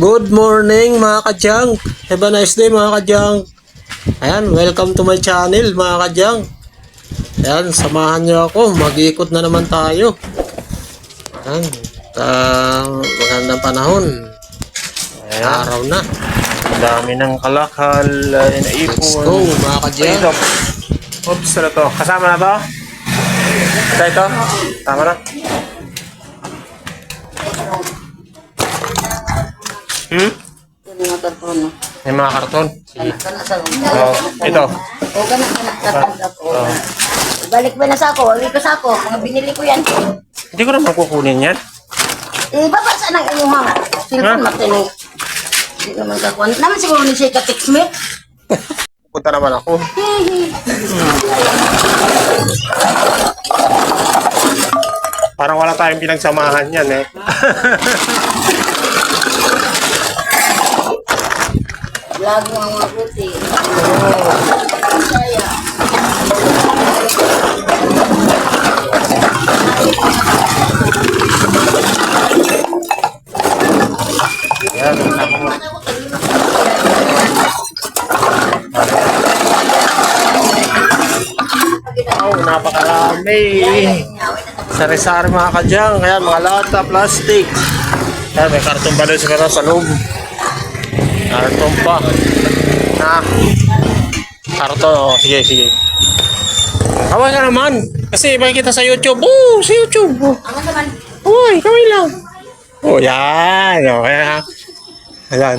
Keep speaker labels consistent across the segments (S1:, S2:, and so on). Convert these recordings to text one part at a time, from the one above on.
S1: Good morning mga kadyang. Have a nice day mga kadyang. Ayan, welcome to my channel mga kadyang. Ayan, samahan niyo ako. Mag-iikot na naman tayo. Ayan, uh, magandang panahon.
S2: Ayan.
S1: Araw na.
S2: Ang dami ng kalakal, naipon.
S1: Let's go mga kadyang.
S2: Oops, ano to? Kasama na to? Ito, ito? Tama na? Hmm?
S3: Yung mga kartono.
S2: May mga karton. Sige.
S3: Kana sa
S2: Oh, ito.
S3: O kana kana katanda ko. Balik ba na sa ako? Uwi ko sa ako. Mga binili ko yan.
S2: Hindi ko naman kukunin yan.
S3: Eh, babasa ng inyong mga cellphone matino. Hindi naman kakuha. Naman siguro ni siya ka-text me.
S2: Punta naman ako. Parang wala tayong pinagsamahan yan eh.
S3: Vlog mo ang mga buti. Saya.
S2: Yan. Oh, napakarami. Sari-sari mga kadyang. Kaya mga lata, plastic. Kaya may karton pa doon sa loob. Karton pa. Na. Karton, oh. Sige, sige. Kaway ka naman. Kasi makikita sa YouTube. Oh, sa YouTube. Oh.
S3: Ang naman.
S2: Uy, kaway lang. Oh, yan. Oh, kaya. Ayan.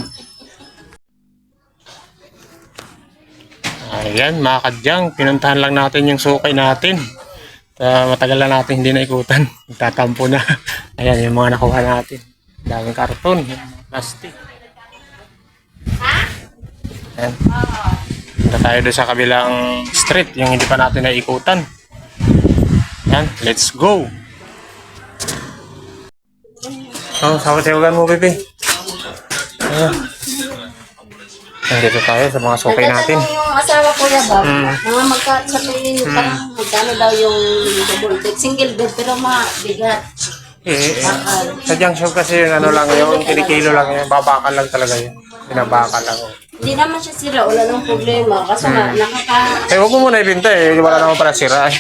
S2: Ayan, mga kadyang. Pinuntahan lang natin yung sukay natin. Uh, matagal na natin hindi naikutan. Nagtatampo na. Ayan, yung mga nakuha natin. Daming karton. Plastic. Ayan. Punta tayo doon sa kabilang street. Yung hindi pa natin naikutan. Ayan, let's go. Oh, sama tiwagan mo, bebe. Ayan. Nandito tayo sa mga sukay natin.
S3: Nagtatanong yung asawa ko ya ba?
S2: Mm.
S3: Mga magka sabihin parang magkano daw yung double bed, single bed pero mabigat.
S2: Eh, eh, sa junk shop kasi yung ano lang yun, kinikilo lang yun, babakal lang talaga yun. Pinabakal lang.
S3: Hindi naman siya sira, wala nang problema. Kaso nga, nakaka...
S2: Eh, huwag mo muna ibenta eh, wala naman pala sira eh.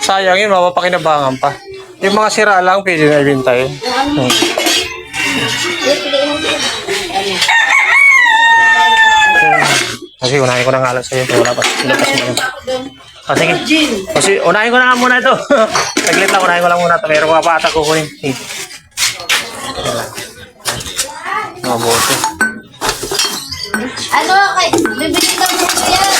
S2: Sayang yun, mapapakinabangan pa. Yung mga sira lang, pwede na ibenta eh.
S3: Yung ano, eh, piliin mo yun. Ano?
S2: Kasi unahin ko na nga lang sa'yo, wala pa. Wala pa sila.
S3: Ako doon.
S2: Ah, sige. Kasi unahin ko na nga muna ito. Saglit lang, unahin ko lang muna ito. Meron ko pa ata kukunin. Sige. Mabuti.
S3: Ano, kay, ko mo ko yan.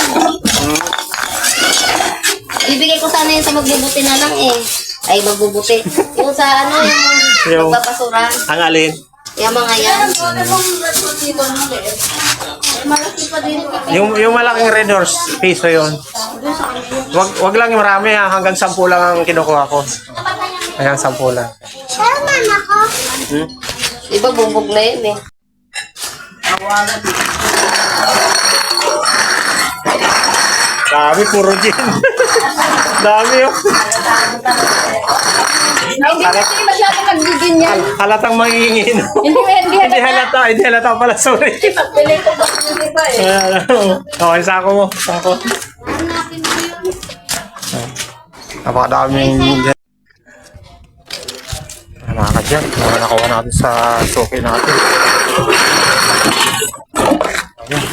S3: Ibigay ko sana yun sa magbubuti na lang eh. Ay, magbubuti. Yung sa ano,
S2: Yung-
S3: yung magpapasura.
S2: Ang alin?
S3: Yung mga yan.
S2: Yung, yung malaking red horse, piso yun. Wag, wag lang yung marami ha, hanggang sampu lang ang kinukuha ko. Hanggang sampu lang. Hmm?
S3: Iba bubog na yun eh.
S2: Dami, puro gin. Dami oh.
S3: Hindi kasi masyado nagbigin yan.
S2: Halatang mangingin.
S3: Hindi, hindi
S2: hindi halata, hindi halata pala, sorry.
S3: Pili ko ba hindi ba eh.
S2: Oh. Okay, sako mo. Sako.
S3: Yun.
S2: Napakadaming. Mga ka dyan, mga nakuha natin sa suki natin. Ayan.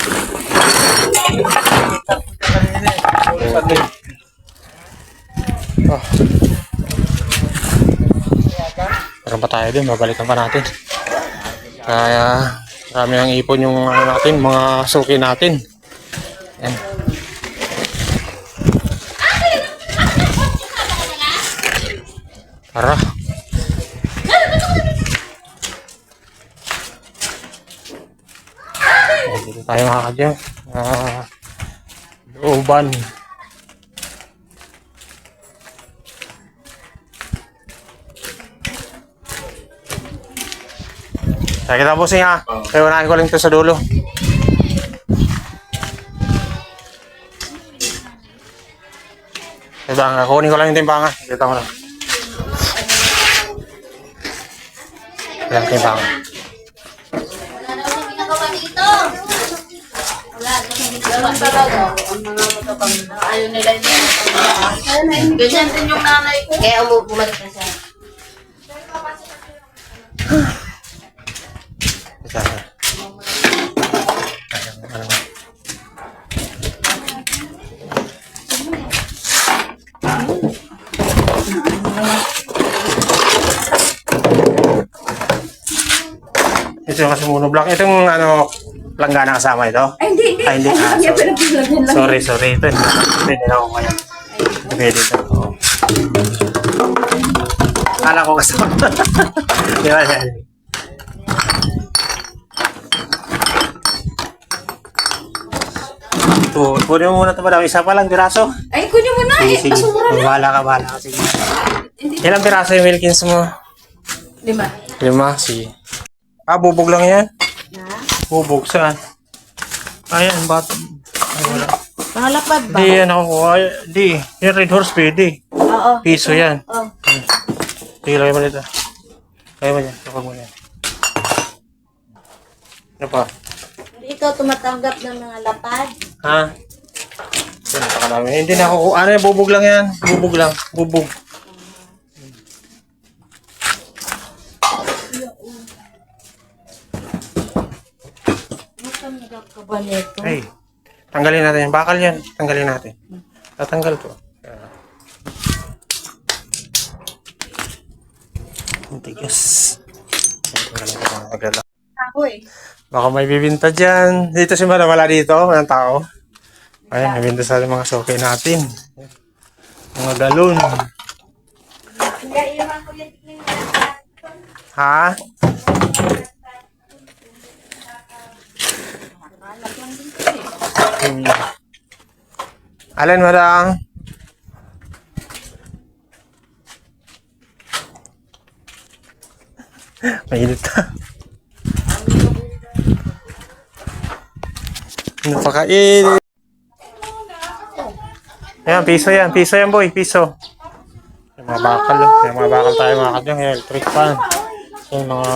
S2: Oh. Meron pa tayo din, babalikan pa natin. Kaya marami ang ipon yung ano natin, mga suki natin. Ayan. Tara. Oh, dito tayo mga kadyang. Ah, looban. Kaya kita po siya. Kaya unahin ko lang ito sa dulo. Timbangan. Kunin ko lang yung timbangan. Kita ko lang. Yan, timbangan.
S3: Ganun talaga. Ang mga matabang na ayaw nila yung Ganyan din yung nanay ko. Kaya umu bumalik na siya.
S2: Isa. Ano? Ito yung kasi monoblock. Ito yung ano, langgana kasama ito?
S4: Ay, hindi, hindi.
S2: Ay, hindi.
S4: Ay,
S2: Ah,
S4: hindi.
S2: sorry. Sorry, sorry. Ito, hindi na ako kaya. Pwede ito. Oo. Kala ko kasama. Di ba? Yan. Ito, kunin mo muna ito madami. Isa pa lang piraso.
S4: Ay, kunin mo na.
S2: Sige,
S4: Eh,
S2: sige.
S4: basura na.
S2: Bahala ka, bahala ka. Sige. Ilang piraso yung Wilkins mo?
S4: Lima.
S2: Lima, sige. Ah, bubog lang yan? Bubog, saan? Ayan, ba't? Ay, wala.
S3: Pangalapad
S2: Di yan ako kuha. Di. Yung red horse pwede.
S3: Oo.
S2: Piso yan.
S3: Oh.
S2: Sige, lagay mo dito. Lagay mo dyan. Kapag mo yan. Ano pa?
S3: Hindi ikaw tumatanggap ng mga lapad.
S2: Ha? Yan, napakarami. Hindi na ako kuha. Ano yan? Bubog lang yan. Bubog lang. Bubog.
S3: Ka ba nito?
S2: Ay. Tanggalin natin yan. Bakal yan. Tanggalin natin. Tatanggal ko. Ang tigas. Tanggalin ko. Tanggalin.
S4: Ako eh.
S2: Baka may bibinta dyan. Dito si Mara, wala dito. Walang tao. Ayan, may binta sa mga soke natin. Mga galon. Ha? Hmm. Alin, Marang? Mainit na. Napakainit. Ayan, piso yan. Piso yan, boy. Piso. Yung mga bakal. oh. Yung mga bakal tayo mga kadyang. Yung electric fan. Yung mga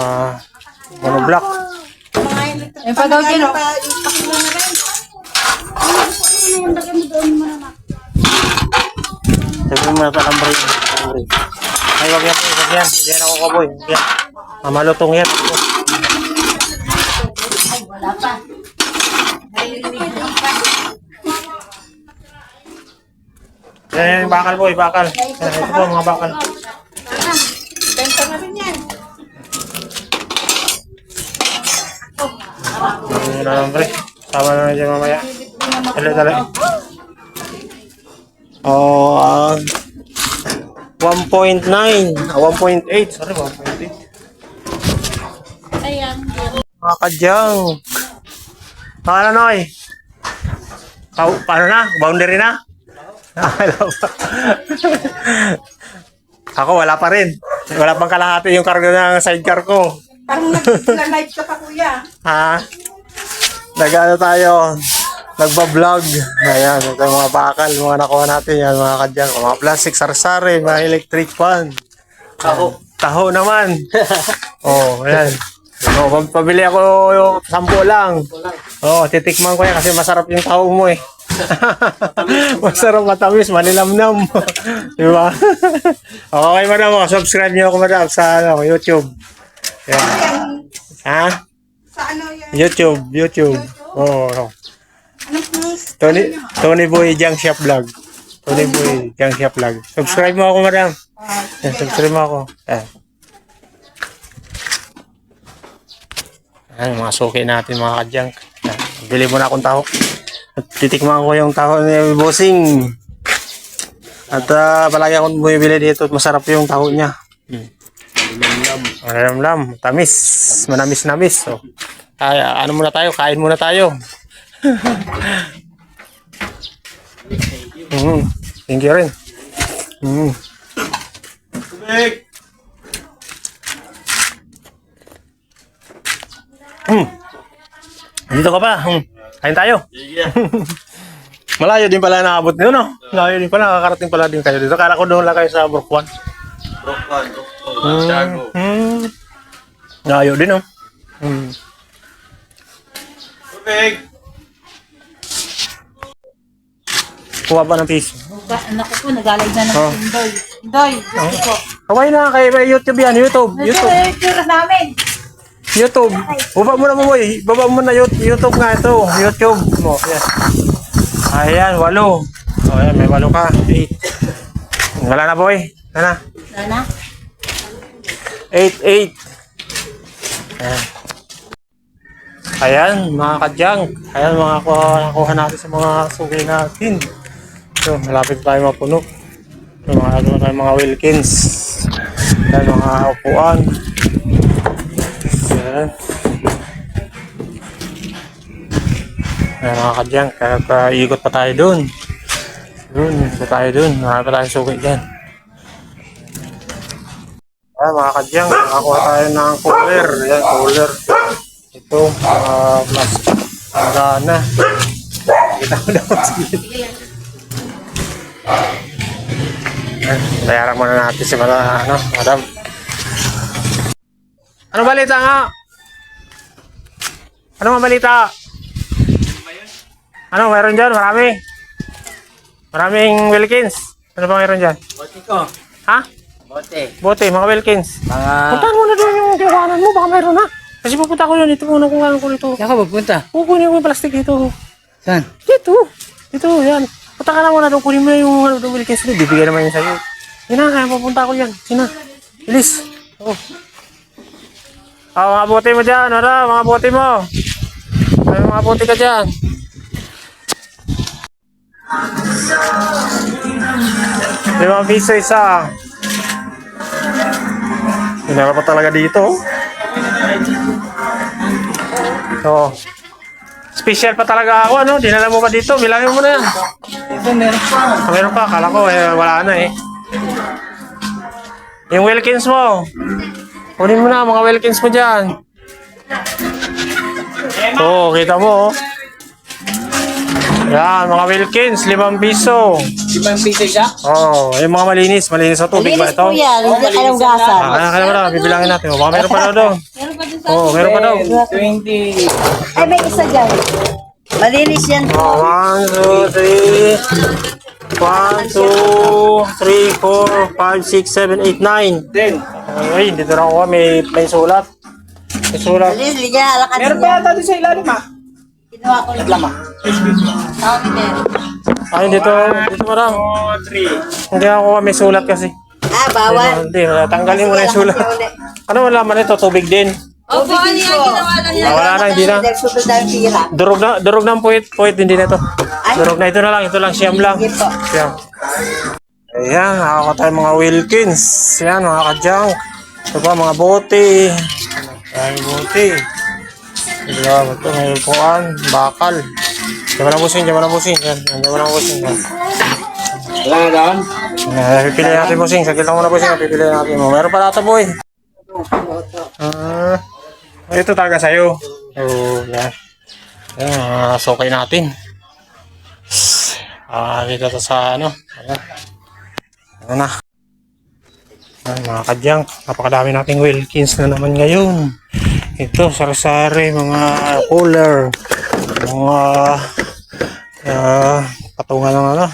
S2: monoblock.
S4: Yung pag gawin mo.
S2: Sabi mo na ito, alambre. Alambre. Ay, wag yan. Wag yan. Hindi yan ako kaboy. Wag yan. Mamalutong yan.
S3: Wala pa.
S2: Yan, yan bakal, boy. Bakal. Yan, ito po, mga bakal.
S4: Benta na rin yan.
S2: Yung alambre. Tama na na dyan mamaya. Dali, dali. Oh, ah, 1.9. Ah, 1.8. Sorry, 1.8.
S3: Ayan.
S2: Mga kadyang. Paano, Noy? Pa paano na? Boundary na? Ah. Ako, wala pa rin. Wala pang kalahati yung karga ng sidecar ko.
S4: Parang nag-live ka pa, kuya.
S2: Ha? Nag-ano tayo? Nagba-vlog. Ayan, ito yung mga bakal, mga nakuha natin yan, mga kadyang. Mga plastic, sarsari, mga electric fan. Taho. Taho naman. oh, ayan. Oh, pag pabili ako yung sampu lang. Oh, titikman ko yan kasi masarap yung taho mo eh. masarap matamis, manilamnam. Di ba? okay, madam. oh, Subscribe niyo ako, madam, sa ano, YouTube. Yan. Ha?
S4: Sa ano yan?
S2: YouTube, YouTube. Oo. Oh, Tony, Tony Boy Jang Shop Vlog. Tony Boy Jang Shop Vlog. Subscribe mo ako, madam. Yan, subscribe mo ako. Yan. Yan, yung mga suki natin, mga kadyang. Yan, Bili mo na akong taho. At titikman ko yung taho ni Bossing. At ah, palagi akong bumibili dito at masarap yung taho niya. Hmm. Malamlam, tamis, manamis-namis. So, ay, ano muna tayo, kain muna tayo. Mm, thank you rin. Mm. Mm. Dito ka pa. Mm. Kain tayo. Malayo din pala naabot niyo, no? Malayo din pala, nakakarating pala din kayo dito. Kala ko doon lang kayo sa Brookwan. Hmm. Hmm. Layo din, oh. Hmm. Kuha ba ng piso?
S3: Anak ko po, nagalag na ng
S2: Oh.
S3: Indoy. Indoy, gusto ko.
S2: Kaway na, kay may YouTube yan, YouTube.
S3: Ito
S2: YouTube.
S3: tira namin.
S2: YouTube. Baba mo na mo, boy. Baba mo na Yout- YouTube nga ito. YouTube mo. Yan. Ayan, walo. O, ayan, may walo ka. Eight. Wala na, boy. Wala na.
S3: Sana?
S2: Eight, eight. Ayan. Ayan, mga kadyang. Ayan, mga kuha, nakuha natin sa mga sugay natin. So, malapit tayo mapuno. So, mga, ano tayo, mga Wilkins. Ayan, mga upuan. Ayan. Ayan, mga kadyang. Kaya ikot pa tayo dun. Dun, ikot tayo. Marami pa tayo sugay dyan. Ayan mga kadyang, nakakuha tayo ng cooler. Ayan, cooler. Ito, mga plastic. Magana. Kita mo daw sige. Ayan, Bayaran muna natin si Mara, ano, madam. Ano balita nga? Ano mga balita? Ano, mayroon dyan? Marami. Maraming Wilkins. Ano ba mayroon dyan?
S5: Bote ko.
S2: Ha?
S5: Bote.
S2: Bote, mga Wilkins.
S5: Mga...
S2: Puntahan mo na doon yung kiwanan mo, baka mayroon na. Kasi pupunta ko yun, ito muna kuhanan ko dito.
S5: Saan ka pupunta?
S2: Kukunin ko yung plastic dito.
S5: Saan?
S2: Dito. Dito, yan. Punta ka na muna doon, kunin mo na yung ano, Wilkins doon. Bibigyan naman yun sa'yo. Yan na, kaya pupunta ko yan. Sina. Bilis. Oh. Ah, mga bote mo dyan, ano, mga bote mo. Ay, mga bote ka dyan. Limang piso isa. Pinara pa talaga dito. oh. So, special pa talaga ako, ano? Dinala mo pa dito, bilangin mo na yan.
S5: Ito meron pa.
S2: Meron pa, akala ko, eh, wala na eh. Yung Wilkins mo. Kunin mo na, mga Wilkins mo dyan. Oo, oh, kita mo, oh. Yan, mga Wilkins, limang piso.
S5: Limang piso siya?
S2: Oo, oh, yung mga malinis, malinis sa tubig ba
S3: Linis
S2: ito?
S3: po yan, hindi ka lang gasan.
S2: Ah, kaya kaya na, bibilangin natin. O, baka meron pa daw daw. Oo, oh, meron pa daw.
S5: 20.
S3: Ay, may isa dyan. Malinis yan po.
S2: Oh, one, two, three. One, two, three, four, five, six, seven, eight, nine.
S5: Ten.
S2: Ay, dito na ako. May, may sulat. May sulat.
S3: Malinis, ligyan, alakan
S5: Meron pa yata doon sa ilalim ah.
S3: Kinuha ko lang.
S5: Lama.
S3: Tawag ni
S2: Ay, dito, dito.
S5: 2, 3.
S2: Hindi ako may sulat kasi.
S3: Ah, bawal.
S2: Hindi, tanggalin mo na yung sulat. Ano wala man ito? Tubig din.
S3: Opo, ano yan, ginawa
S2: Ah, wala na, hindi na.
S3: Susunod tayong.
S2: Durog na, durog na ang puwit. Puwit, hindi na ito. Durog na ito na lang. Ito lang, siyam lang. Siyam. Ayan, nakaka tayo mga Wilkins. Ayan, mga kadyang. Ito pa, mga bote. Ayan, bote. Diba, ito, may upuan, bakal. Diyan mo na busing, diyan mo na busing. Yan, yan, diyan mo na busing. Yan.
S5: Wala na doon?
S2: Uh, pipili natin busing. Saglit lang muna busing. Pipili natin mo. Meron pa nata, boy. Ah, ito talaga sa'yo. Oh, yan. Yan, uh, sukay natin. Ah, dito to sa ano. Ano na. Ay, mga kadyang, napakadami nating Wilkins na naman ngayon. Ito, sari-sari, mga cooler, mga ah, patungan ng ano,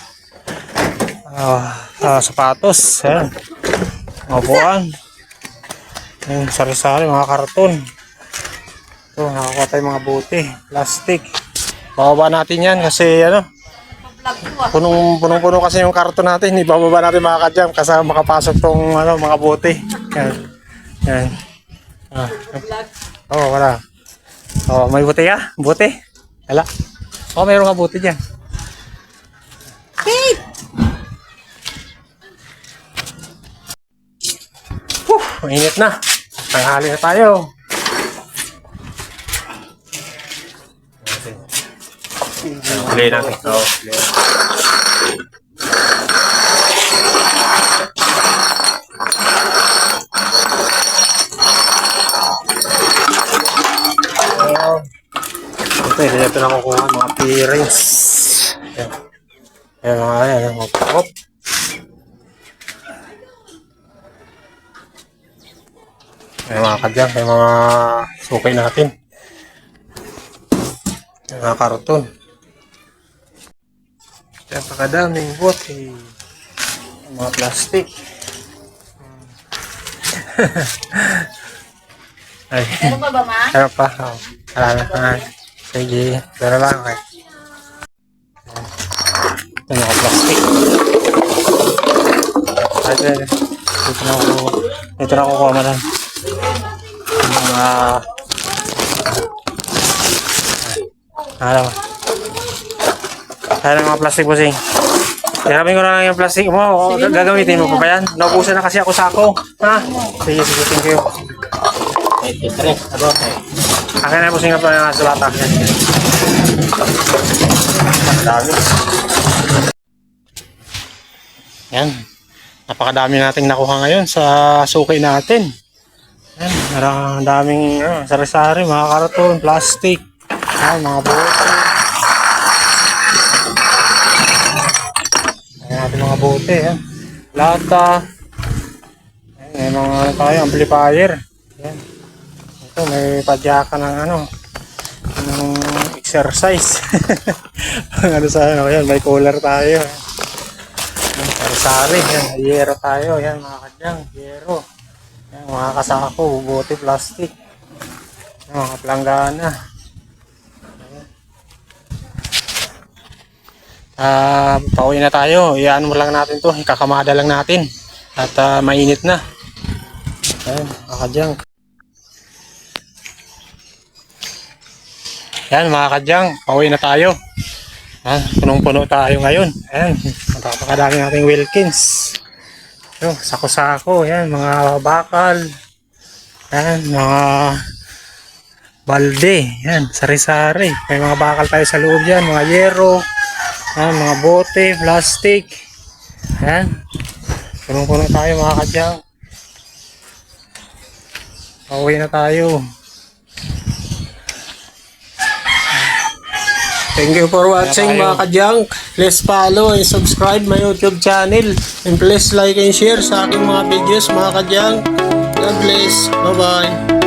S2: ah, ah, sapatos, ayan, mga buwan, yung sari-sari, mga karton. Ito, nakakuha tayo mga buti, plastic. Bababa natin yan kasi ano, punong punong puno kasi yung karton natin. Ibababa natin mga kadyam kasi makapasok tong ano, mga bote. Yan. Yan. Ah. Oh, wala. Oh, may bote ka? Bote? Wala. Oh, mayroon ka bote diyan. Whew, mainit na. Tanghali na tayo. Play natin. Oh, play. Oh. Ito, hindi natin nakukuha mga peerings. Ayan. Ayan mga ayan. Hop, hop. Ayan mga kadyang, ayan mga sukay natin. Ayan mga karton. Napakadaming bote. Mga plastic. Ay,
S3: Ano ba ba, ma?
S2: ano pa? Oh, marami pa nga. Sige, pero lang okay. Ito mga plastic. Ay, ito, na ako, dito na ako kuha man lang. Mga, ano ba? Ayan ang mga plastic bossing. Hiramin ko na lang yung plastic mo. O, gagamitin mo pa ba yan? Naubusan na kasi ako sa ako. Ha? Sige, sige, thank you.
S5: 23. Ano?
S2: Akin na bossing nga pa yung sa bata. Dami. Yan. Napakadami nating nakuha ngayon sa suki natin. Yan. Marang daming uh, sari-sari, mga karton, plastic. Yan, mga bote. Ayan bote. Yan. Lata. Yan, may mga ano tayo, amplifier. Yan. Ito, may padyaka ng ano, ng exercise. ano sa ano, yan, may cooler tayo. Yan, sari, yan, yero tayo, yan, mga kadyang, yero. Yan, mga kasako, bote plastic. Yan, mga planggana. Ah, pauwi na tayo. Iyan mo lang natin 'to, ikakamada lang natin. At ah, mainit na. Ayan, mga kadyang. Yan mga kadyang, pauwi na tayo. Yan, punong-puno tayo ngayon. Ayan, napakadami nating Wilkins. Yo, sako-sako, yan, mga bakal. Yan, mga balde. Yan, sari-sari. May mga bakal tayo sa loob yan, mga yero. Yan, mga bote, plastic. Yan. Punong-puno tayo mga kadyang. Pauwi na tayo.
S1: Thank you for watching mga kadyang. Please follow and subscribe my YouTube channel. And please like and share sa aking mga videos mga kadyang. God bless. Bye-bye.